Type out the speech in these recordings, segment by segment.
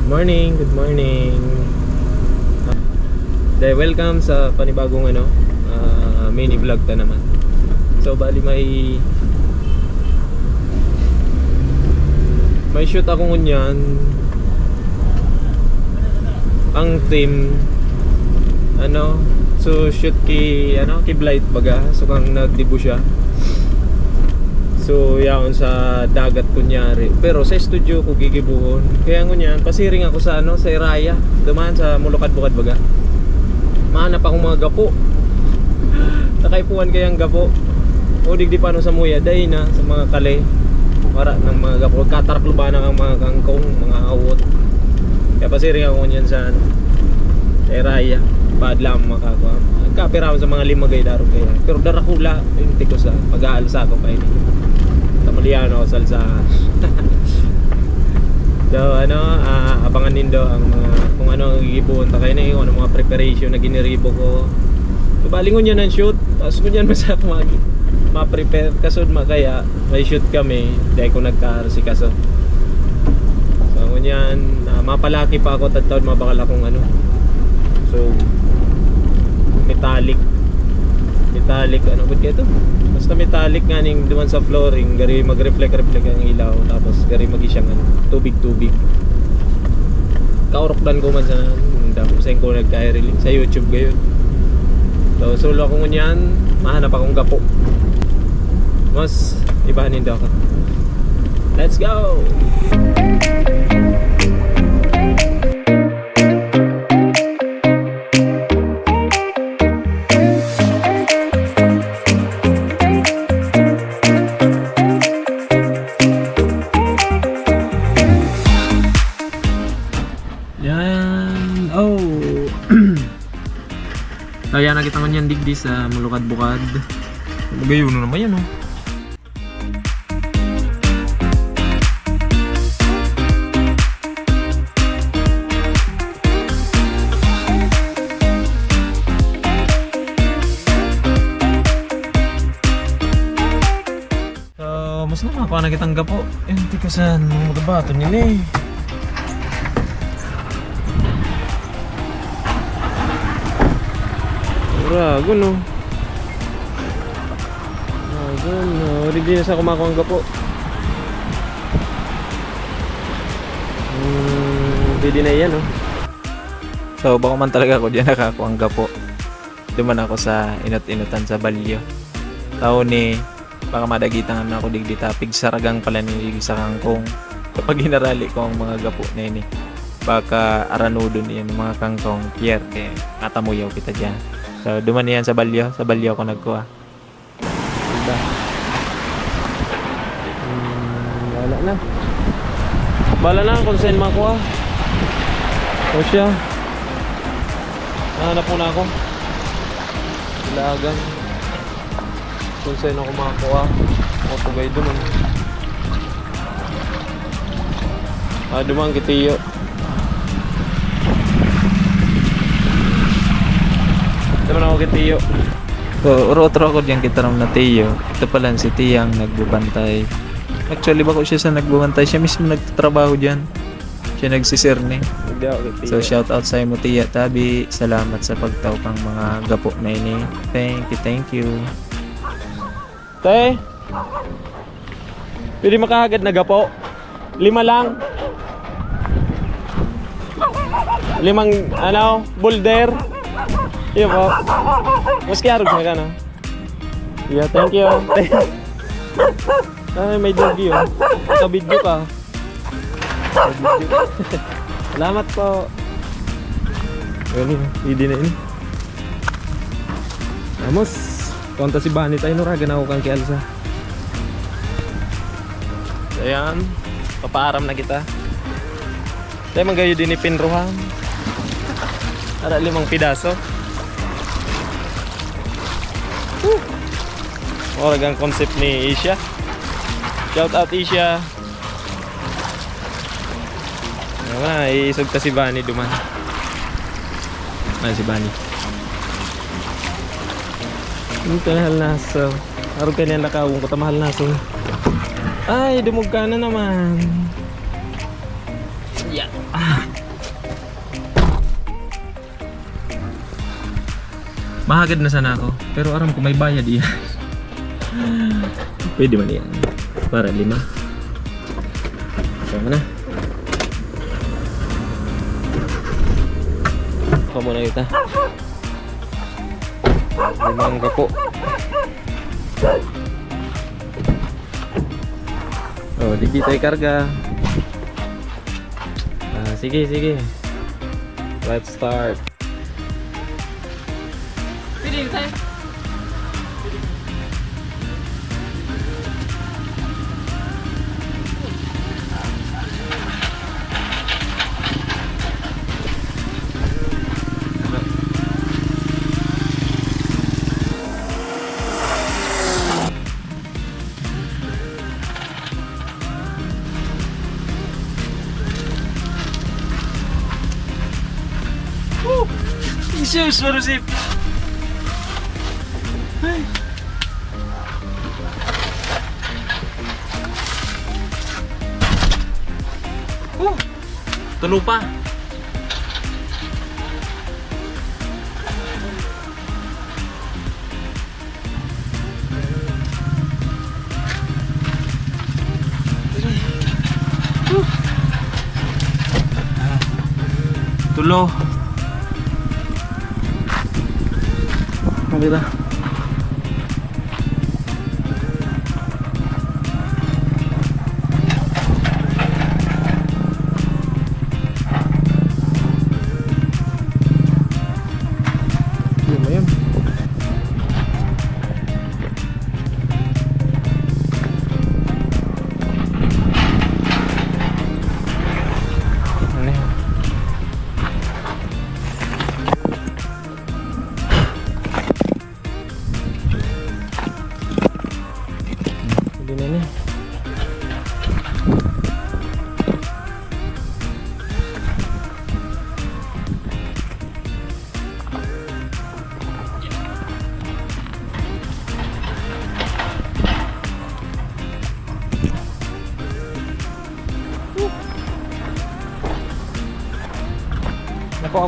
Good morning, good morning. De, welcome sa panibagong ano, ah, mini vlog ta naman. So bali may may shoot ako ngunyan. Ang team ano, so shoot ki ano, ki Blight baga, so kang nagdibo siya. So yaon sa dagat kunyari. Pero sa studio ko gigibuhon. Kaya ngunyan, pasiring ako sa ano, sa Iraya. Dumaan sa Mulukad-Bukad baga. Mahanap akong mga gapo. Nakaipuan kayang gapo. O digdi pa no sa muya, day na sa mga kale. Para ng mga gapo. Kataraklubanan ang mga kangkong, mga awot. Kaya pasiring ako ngunyan sa ano, sa Iraya. Paadlam makakuha. Kapira ako sa mga limagay daro kaya. Pero darakula, yung ko sa pag-aalsa ko pa ini. Tamaliano salsa. so ano, ah, abangan din daw ang mga kung ano ang igibuon ta kayo na yung ano, mga preparation na giniribo ko. So, balingon yan ang shoot. Tapos kunyan masarap mag ma-prepare kasod ma kaya may shoot kami dahil ko nagka-RC kaso. So kunyan, ah, mapalaki pa ako tatawad mabakal akong ano. So metallic metallic ano ba ito? Basta metallic nga ning duman sa flooring, gari mag-reflect reflect ang ilaw tapos gari magi siyang ano, tubig tubig. Kaurokdan ko man sa damo sa ko nagka-release sa YouTube gayon. So solo ako ngunyan, mahanap akong gapo. Mas ibahanin daw ako. Let's go! Digdi sa Mulukad-Bukad. Magayon na naman yan oh. So, mas naman ako nakitang gapo. Eh, hindi ko sa mga bato niya eh. Rago no. Rago no. Na sa kumakuha gapo. Hmm, na yan no. So, baka man talaga ako diyan nakakuha gapo. Duman ako sa inot-inutan sa balyo. Tao ni baka madagitan na ako digdi tapig saragang pala ni sa kangkong. Kapag ginarali ko ang mga gapo na ini. Baka aranudo niyan mga kangkong pier kaya katamuyaw kita diyan. So, duman yan sa balyo. Sa balyo ako nagkuha. Diba? Hmm, wala na. Bala na kung saan makuha. O siya. Nahanap muna ako. Ilagan. Kung saan ako makakuha. Ako tugay duman. Ah, duman kitiyo. Ako kay Tiyo. So, uro-otro ako diyan kita na Tiyo. Ito pala si Tiyang nagbubantay. Actually, bako siya sa nagbubantay. Siya mismo nagtatrabaho diyan. Siya nagsisirni. So, shout out sa mo Tiya Tabi. Salamat sa pagtawkang mga gapo na ini. Thank you, thank you. Te, pwede makahagad na gapo? Lima lang. Limang, ano, boulder. Iya po. Mas kaya na ka no? Yeah, thank you. Ay, may doggy oh. Sa video ka. Salamat po. Gani, hindi na ini. Vamos. Konta si Bani tayo na ako kang kialsa. So, ayan. Papaaram na kita. Tayo magayo din ni Pinruhan. Para limang pidaso. Oragang concept ni Isha. Shout out. Ano nga, iisog ta si Bani duman. Ano si Bani? Ito na halnaso. Araw ka niya nakawong ko tamahal naso. Ay, dumog ka na naman. Yeah. Ah. Mahagad na sana ako. Pero aram ko may bayad iyan. Pwede man yan. Para lima. Sama na. Ako muna kita. Limang kapo. Oh, di tayo karga. Ah, sige, sige. Let's start. Pwede tayo. Jesus, marusip. Oh, tulo pa. Tulo. вида.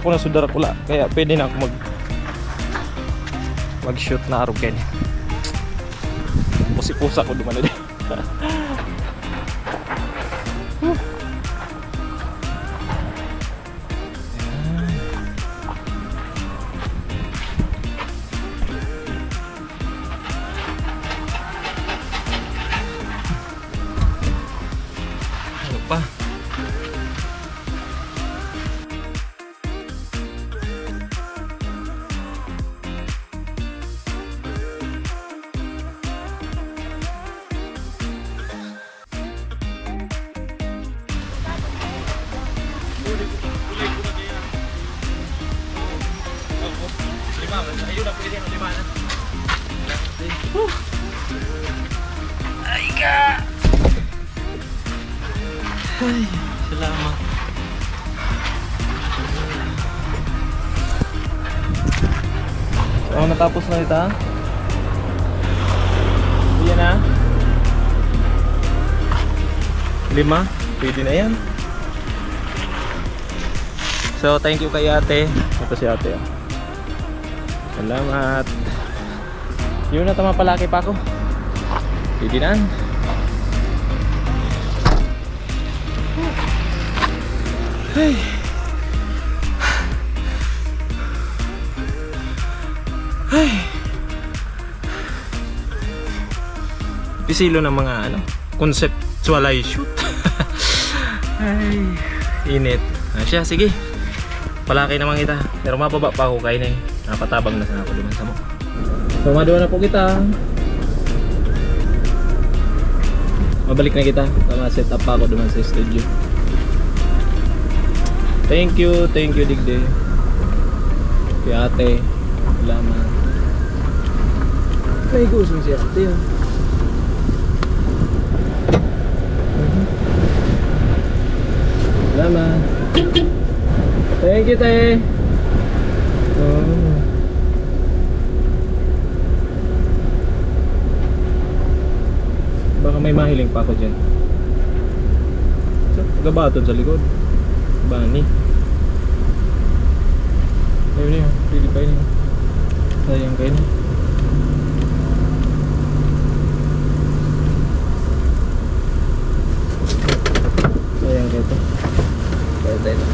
Ako na sudar pula kaya pwede na ako mag mag shoot na araw kayo. Pusi-pusa ko duman na din. So, natapos na ito. Yan na. Lima. Pwede na yan. So, thank you kay ate. Ito si ate. oh. Salamat. Yun na tama palaki pa ako. Pwede na. Ay. Pisilo ng mga ano, conceptualize shoot. Ay, init. Ah, siya, sige. Palaki naman kita. Pero mababa pa ako kain eh. Napatabang na sana ako duman sa mo. So, na po kita. Mabalik na kita. Tama, set up pa ako duman sa studio. Thank you, thank you Digde. Kay ate. Salamat. May gusto si ate yun. Salamat. Thank you. Oh. Baka may mahiling pa ako dyan. Gabatod sa likod. Bani. Ayun na yun. Pili pa yun. Sayang kayo na. Sayang kayo to. Kaya tayo na.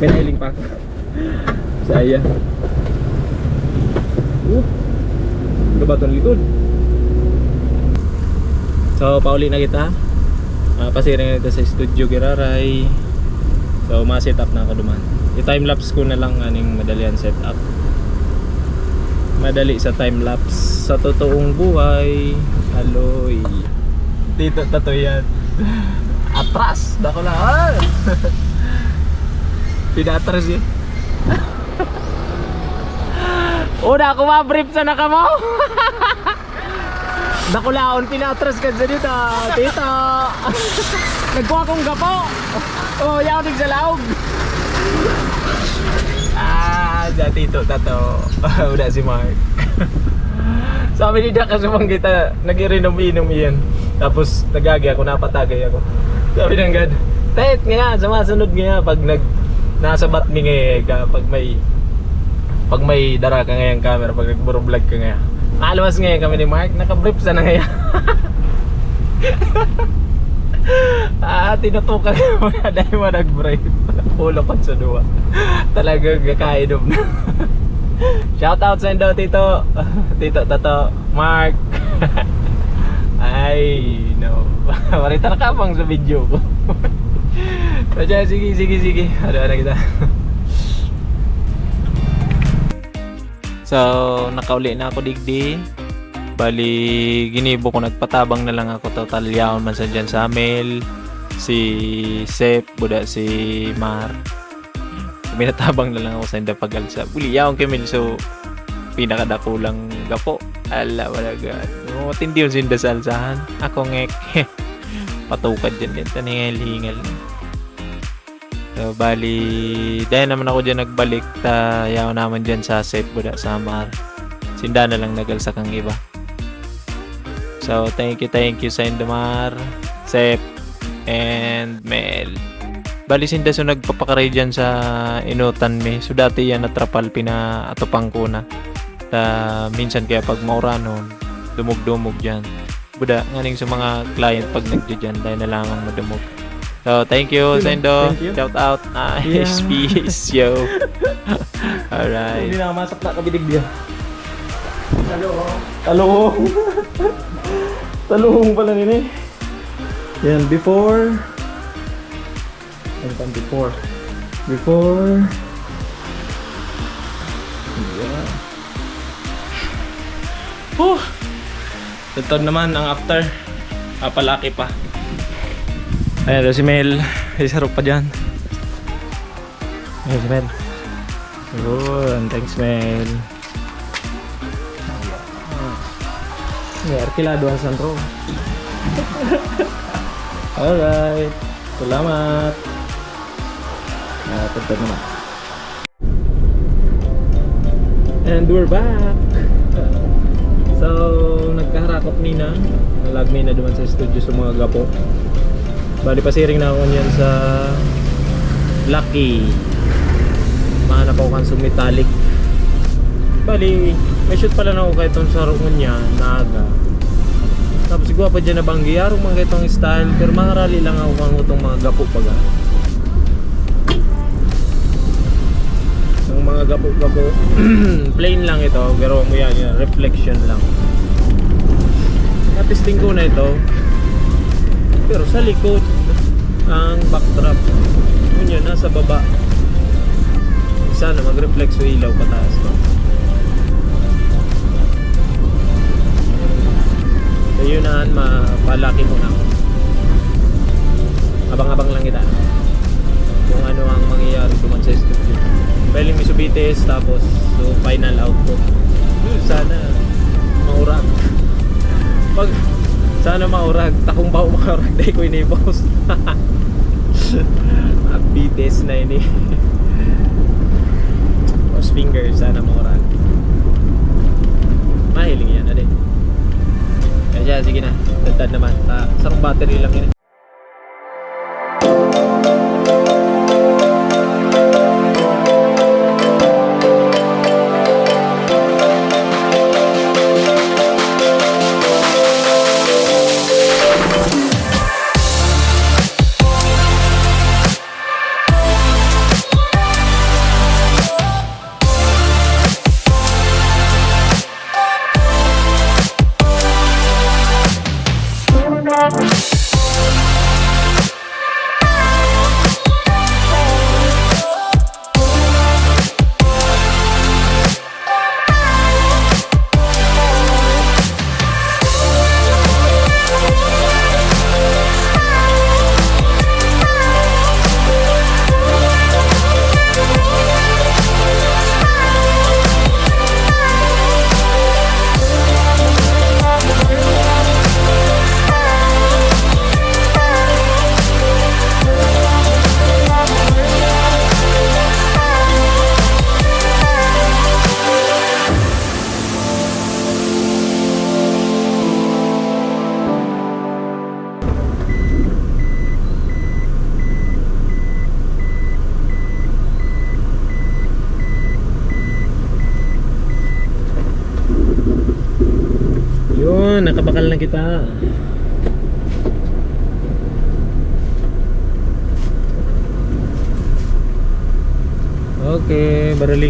May nailing pa ako. Saya. Uh. Ano ba itong likod? Pauli na kita. Uh, pasiring na kita sa studio Giraray. So, ma-set up na ako duman. I-timelapse ko na lang aning madali ang set up. Madali sa timelapse. Sa totoong buhay. Aloy. Dito, tato yan. Atras! Dako lang. Pinatras eh. Una ako ma-brief sa naka mo. Nakulaon, pinatras ka sa dito. Tito. Nagkuha kong gapo. Oh, yaw sa laog. Ah, sa tito, tato. Una si Mark. Sabi ni Daka sa kita, nag-inom-inom yan. Tapos nagagi ako, napatagay ako. Sabi ng God, Tet nga, sumasunod nga pag nag nasa batmi nga ka pag may pag may dara ka ngayang camera pag nagburo vlog ka ngayon Malawas ngayon kami ni Mark, naka-brief sa na ngayon. ah, tinutukan ko mga dahil mo nag-brief. Ulo ko sa duwa. Talagang kakainom na. Shout out sa indo, Tito. Tito, Tato, Mark. Ay, no. Marita na kapang sa video ko. Sige, sige, sige. Ano na kita. So, nakauli na ako digdi. Bali, ginibo ko nagpatabang na lang ako total yaon man sa dyan sa Amel. Si Sep, buda si Mar. Minatabang na lang ako sa inda pagalsa. Buli yaon Kemil, so pinakadakulang gapo. Ala, wala gad. Oh, tindi yun sinda sa. Ako ngek. Patukad dyan din. Taningal-hingal. So, bali, dahil naman ako dyan nagbalik, ta, yaw naman dyan sa safe buda sa Mar. Sinda na lang nagalsak ang iba. So, thank you, thank you sa Indomar, Sep, and Mel. Bali, sinda so nagpapakaray dyan sa inutan mi. So, dati yan natrapal pina atupang ko na. Ta, minsan kaya pag mauranon, dumug-dumog dyan. Buda, nganing sa mga client pag nagdyan dahil na lamang madumog. So, thank you, Sendo. thank you. Shout out. Nice. Yeah. Peace, yo. Alright. Hindi na masak na kabidig dia. Talong. Talong pala nini. Yan, before. Ano pang before? Before. Yeah. Huh. Ito naman ang after. Papalaki pa. Ayan daw si Mel. Isarap pa dyan. Ayan si Mel. Yun. Thanks Mel. Yeah, arkilado ang santro. Alright. Salamat. Ito naman. And we're back. So, nagkaharakot nina. Nalag na duman sa studio sa mga gapo. Bali pasiring na ako niyan sa Lucky. Mahanap ako kan sa metallic. Bali, may shoot pala na ako kahit sa rungon niya, naga. Tapos siguro pa dyan na banggi, arong mga itong style, pero mga lang ako kung itong mga gapo paga. Yung mga gapo-gapo, plain lang ito, pero mo yan, yan, reflection lang. Natisting ko na ito, pero sa likod, ang backdrop, yun yun, nasa baba. Sana mag-reflex sa ilaw pataas no? dumaan, mapalaki muna ako. Abang-abang lang kita. Kung ano ang mangyayari duman sa studio. Peling Mitsubishi tapos so final output. Yun, Sana maurag. Pag sana maurag, takong ba maurag dahil ko ini-post. Bites na ini. Cross finger, sana maurag. Mahiling yan, ade. Kaya sige na, dagdag naman. Ta, sarong battery lang. Yun,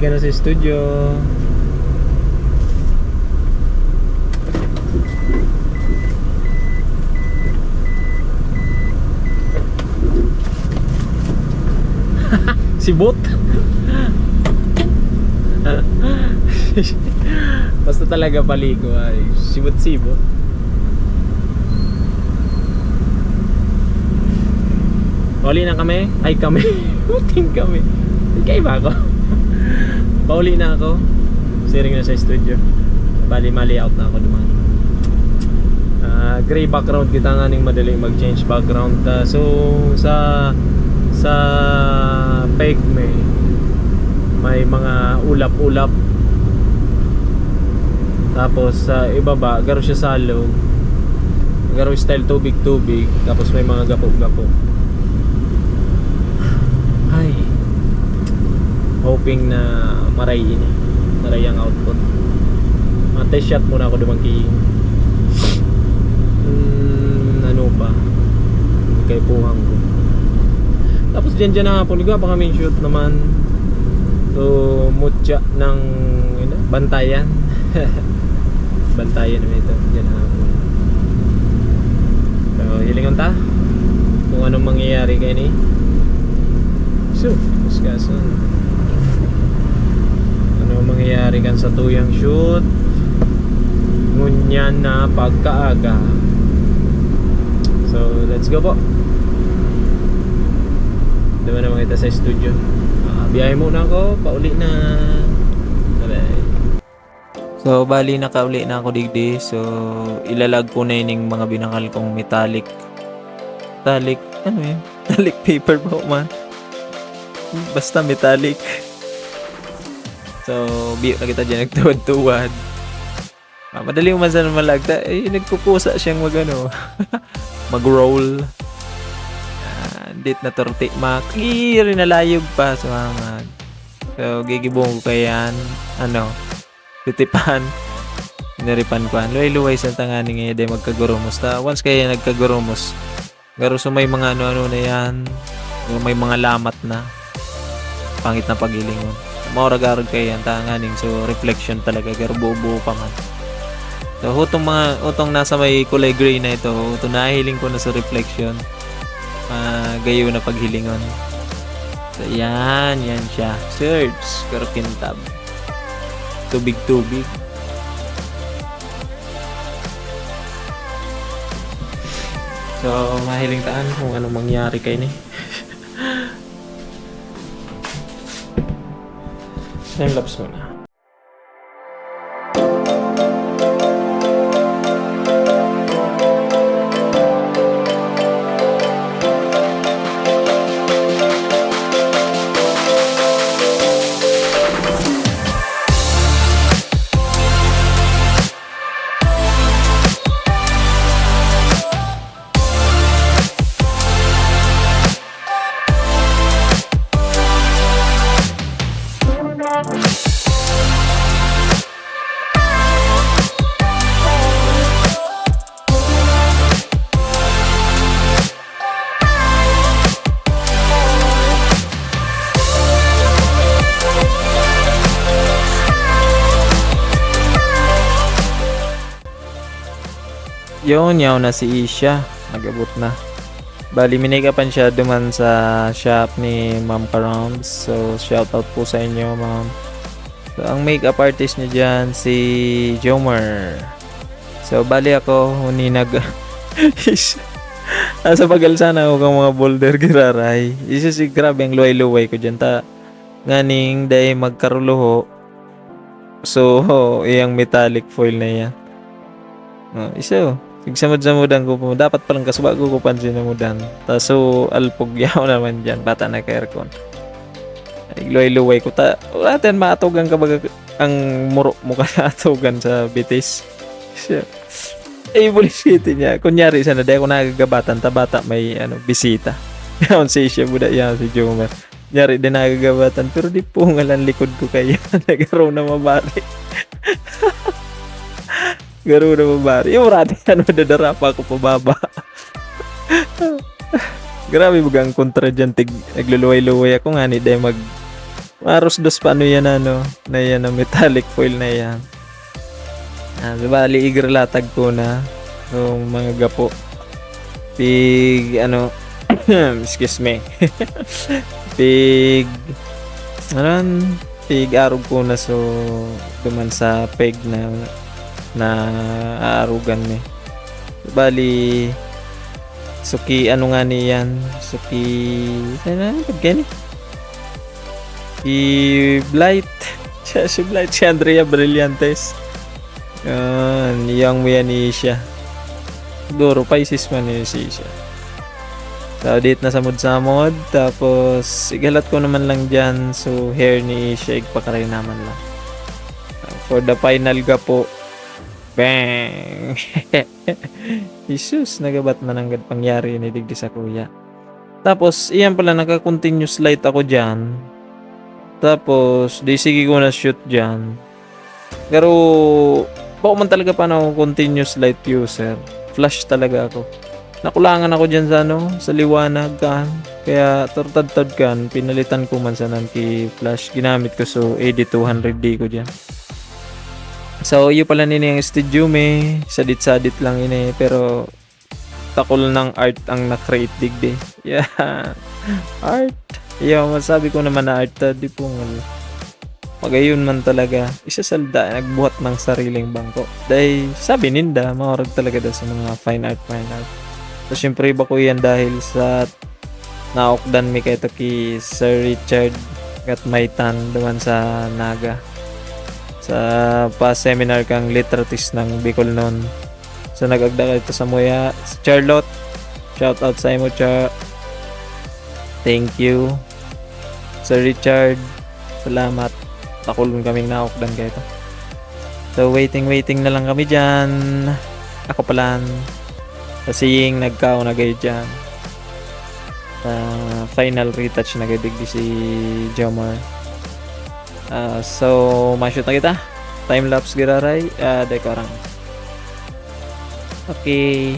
Barali ka na sa studio. si Bot. Basta talaga paligo ay sibot-sibot. Pauli na kami? Ay kami. Muting kami. Kaya ba ako? Pauli na ako. Siring na sa studio. Bali mali out na ako duman. Ah, gray background kita nga ning madali mag-change background. Ah, so sa sa pegme may mga ulap-ulap tapos sa ibaba, garo siya salo. Garo style tubig-tubig. Tapos may mga gapok-gapok. Ay. Hoping na maray ini. Maray ang output. Mga test shot muna ako dumangki. Hmm, ano pa? Kay puhang ko. Tapos dyan dyan na hapon. Liga pa kami shoot naman. So, mutya ng yun, na, bantayan. bantayan naman ito dyan hapon so hilingan ta kung anong mangyayari kay ni so discussion mangyayari kan sa tuyang shoot ngunyan na pagkaaga so let's go po diba naman kita sa studio uh, biyahe muna ako pauli na bye So, bali nakauli na ako digdi. So, ilalag ko na yun mga binakal kong metallic. Metallic, ano yun? Metallic paper po man. Basta metallic. So, biyo na kita dyan nagtuwad-tuwad. Ah, madali man sana malagta. Eh, nagkukusa siyang mag ano. mag-roll. Ah, na torti. Makiri na layog pa. So, mag. So, gigibong ko kayan. Ano, titipan inaripan ko an luway-luway sa tangani ngayon day magkagurumos ta once kaya nagkagurumos garo so may mga ano-ano na yan may mga lamat na pangit na pagilingon mauragarod kaya yan tanganing so reflection talaga garo buo pa man so hutong mga hutong nasa may kulay gray na ito ito nahiling ko na sa reflection uh, gayo na paghilingon so yan yan siya search garo kintab tubig-tubig. So, mahiling taan kung ano mangyari kay ni. Time lapse muna. Yun, yaw na si Isha. Nagabot na. Bali, minikapan siya duman sa shop ni Ma'am Karoms. So, shout out po sa inyo, Ma'am. So, ang makeup artist niya dyan, si Jomer. So, bali ako, huni nag... Nasa bagal sana ako kang mga boulder giraray. Isa si grabe ang luway-luway ko dyan. Ta, nganing day magkaruluho. So, iyang metallic foil na yan. Oh, isa oh. Sigsamad sa mudan ko po. Dapat palang kasbago ko pansin na mudan. Taso alpog yaw naman dyan. Bata na ka aircon. Igluway-luway ko. Ta, atin maatogan ka baga ang muro mo ka atogan sa bitis. Siya. Eh, bullshit niya. Kunyari sana, dahil ako nagagabatan, ta bata may ano, bisita. Yan si siya, buda yan si Jomer. Kunyari din nagagabatan, pero di po ngalan likod ko kaya. Nagaro na mabari. Garo na mabari. Yung rati yan, madadara pa ako pababa. Grabe bagang kontra dyan. Tig, nagluluway-luway ako nga ni dahil mag maros dos pa ano yan ano na yan ang metallic foil na yan. Ah, bali igralatag ko na yung mga gapo. Pig ano excuse me. pig ano pig arog ko na so duman sa peg na na aarugan ni. Bali Suki ano nga ni yan? Suki ano gani? Si Blight. Siya si Blight si Andrea Brillantes. Yan, yang mo yan ni siya. Siguro Pisces man ni si siya. So, date na sa mood sa mod. Tapos, igalat ko naman lang dyan. So, hair ni siya, igpakaray naman lang. For the final ga po, Bang! Jesus, nagabat ang gad pangyari ni Digdi sa kuya. Tapos, iyan pala, naka-continuous light ako dyan. Tapos, di sige ko na shoot dyan. Pero, bako man talaga pa na ako continuous light user. Flash talaga ako. Nakulangan ako dyan sa ano, sa liwanag kan. Kaya, tortad-tad kan, pinalitan ko man sa nanti flash. Ginamit ko so AD200D ko dyan. So, iyo pala nini ang studio me. Sadit-sadit lang ini. Pero, takol ng art ang na-create digdi. Yeah. Art. Yeah, masabi ko naman na art. ah, Di po. Magayon man talaga. Isa salda, nagbuhat ng sariling bangko. Dahil, sabi ninda, maorag talaga daw sa mga fine art, fine art. So, syempre, iba ko yan dahil sa naokdan mi kay ki Sir Richard kat Maitan duman sa Naga sa pa-seminar kang literatis ng Bicol noon. So nagagda ka ito sa Muya. Si Charlotte, shout out sa imo Char. Thank you. Sir Richard, salamat. Takulon kaming naokdan kayo ito. So waiting waiting na lang kami dyan. Ako palan. Sa seeing nagkao na kayo dyan. Sa final retouch na kayo digdi si Jomar. Ah, so, ma-shoot na kita. Time-lapse giraray. Uh, dekorang. Okay.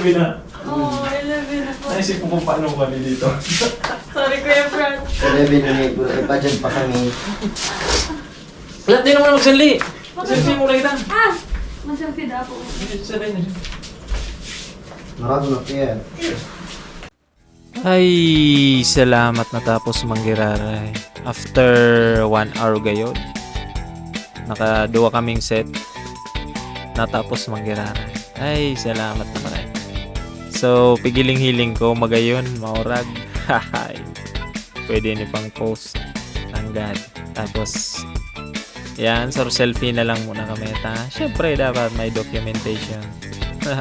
11 na. Oo, 11 na po. Naisip ko kung paano kami dito. Sorry, Kuya Brad. 11 na may budget pa kami. Wala, di naman magsanli. Selfie mo lang kita. Ah! Maselfie na po. Sabihin na po yan. Ay, salamat natapos manggiraray. After one hour gayon, nakaduwa kaming set. Natapos manggiraray. Ay, salamat na maray. So, pigiling-hiling ko magayon, maurag. Hahay. Pwede ni pang post. Tanggad. Tapos, yan, so selfie na lang muna kami. Ta. Siyempre, dapat may documentation.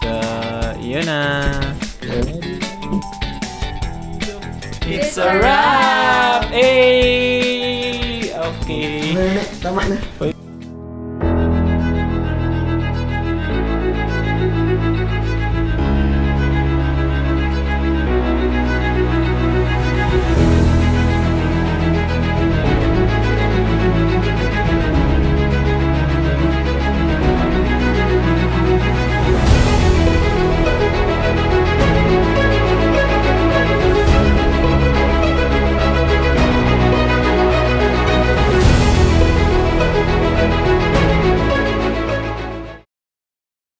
so, yun na. It's a wrap! Hey! Okay. Tama na.